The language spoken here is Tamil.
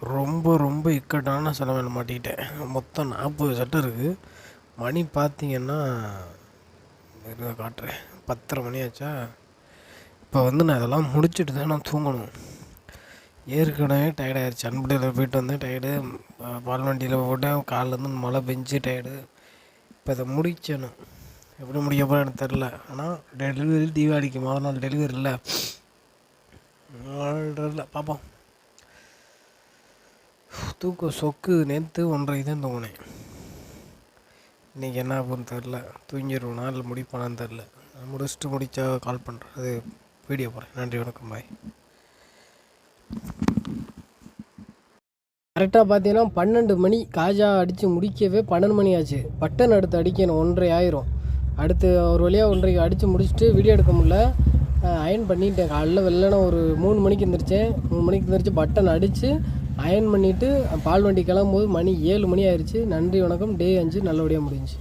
ரொம்ப ரொம்ப இக்கட்டான செலவில் மாட்டிக்கிட்டேன். மொத்தம் நாற்பது சட்டை இருக்குது மணி பார்த்தீங்கன்னா இருக்க காட்டுறேன். பத்தரை மணி ஆச்சா? இப்போ வந்து நான் இதெல்லாம் முடிச்சுட்டு தான் நான் தூங்கணும். ஏற்கனவே டயர்டாயிருச்சு அன்புடையில் போயிட்டு வந்தேன் டயர்டு பால் வண்டியில் போட்டேன். காலிலேருந்து மழை பெஞ்சு டயர்டு இப்போ இதை முடிச்சணும் எப்படி முடிக்க போகிறேன் எனக்கு தெரில ஆனால் டெலிவரி தீபாவளிக்கு முதல் நாள் டெலிவரி இல்லை. பார்ப்போம். தூக்கம் சொக்கு நேற்று ஒன்றரை தான் தூங்கினேன் இன்றைக்கி என்ன ஆகும்னு தெரில தூங்கிடுவோம் இல்லை முடிப்பானான்னு தெரில முடிச்சுட்டு முடித்தா கால் பண்ணுறேன் அது வீடியோ போகிறேன் நன்றி வணக்கம். பாய் கரெக்டாக பார்த்தீங்கன்னா பன்னெண்டு மணி காஜா அடித்து முடிக்கவே பன்னெண்டு மணி ஆச்சு. பட்டன் அடுத்து அடிக்கணும். ஒன்றரை ஆயிரும். அடுத்து ஒரு வழியாக ஒன்றரைக்கு அடித்து முடிச்சுட்டு வீடியோ எடுக்க முடியல. அயன் பண்ணிட்டேன். காலைல வெள்ளன ஒரு மூணு மணிக்கு எந்திரிச்சேன். மூணு மணிக்கு எந்திரிச்சு பட்டன் அடித்து அயன் பண்ணிவிட்டு பால் வண்டி கிளம்பும்போது மணி ஏழு மணி ஆயிடுச்சு நன்றி வணக்கம். டே அஞ்சு நல்லபடியாக முடிஞ்சு